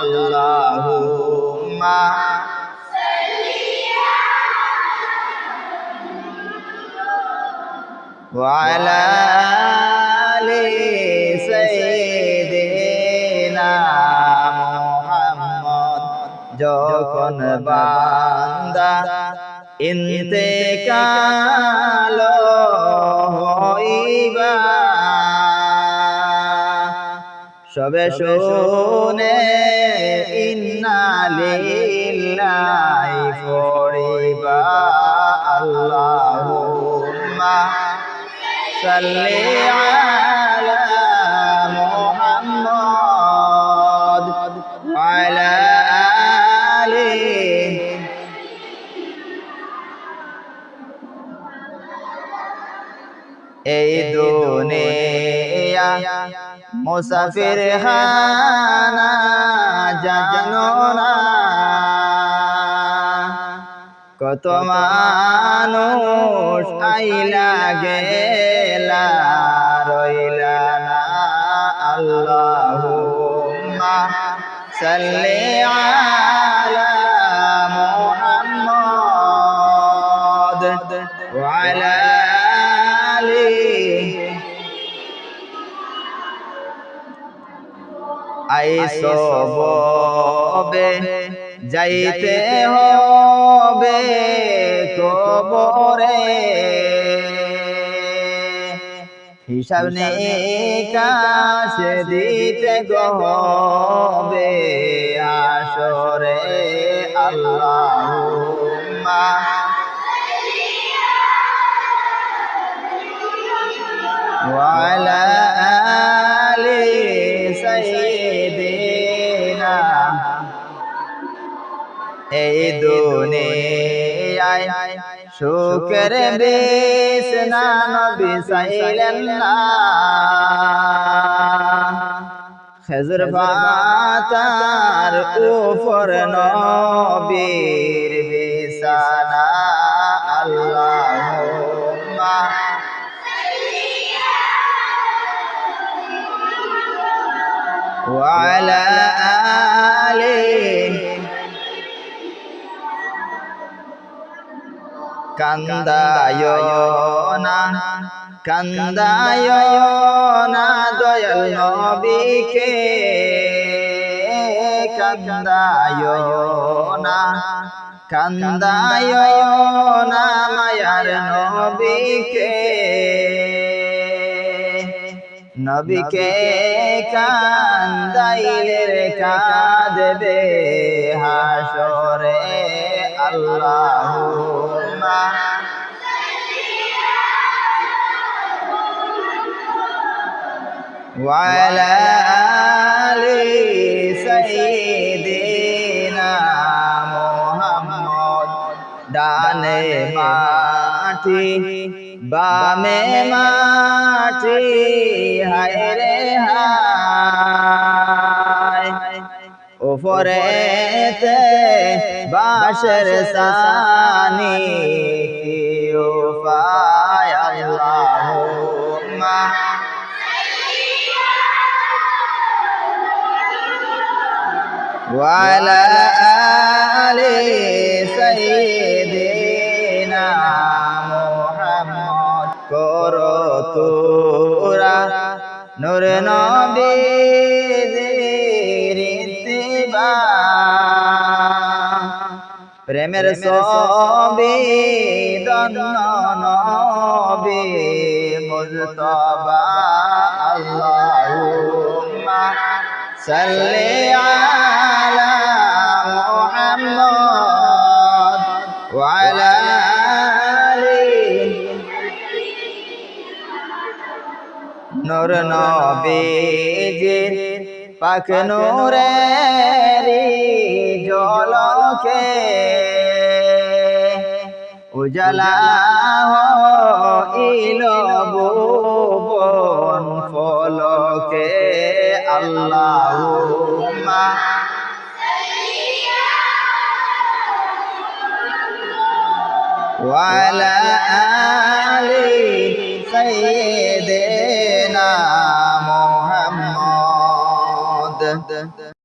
আল্লাহুম্মা وعلى آل سيدنا محمد যখন বান্দা ইন্তেকাল হইবা সবে শুনে ইন্নালিল্লাহি পড়িবা আল্লাহুম্মা সাল্লি আলা মুহাম্মদ ওয়ালা আলিহি এই দুনিয়া মুসাফির খানা জানো না কত মানুষ আইলা গেলা রইলা না সাল্লি আলা আইসো ববে যাইতে হবে কবরে। হিসাব নেই নিকাশ দিতে গহবে আসরে আল্লাহ ওয়ালা এই দুনিয়ায় শুকের বেশ না নবী সাইলেন না খেজুর পাতার উপর নবীর বিছানা। আল্লাহুম্মা। ওয়ালা কান্দায় না কান্দায় না দয়াল নবীকে, কান্দায় না কান্দায় না মায়ার নবীকে নবীকে কান্দাইলে কাঁদবে হাসরে আল্লাহুম্মা وعلى آل سيدنا محمد ডানে মাটি বামে মাটি হায় রে হায় উপরেতে বাসের সানি কি উপায় আল্লাহুম্মা وعلى آل سيدنا محمد করো তোরা নূর নবীর প্রেমের সবি নবী মুজতবা আল্লাহুম্মা সাল্লি আলা মুহাম্মদ ওয়া আলা নূর নবীজির পাক জলকে উজালা হইল বন ফলকে আল্লাহ ওয়ালা আলি সাইয়ে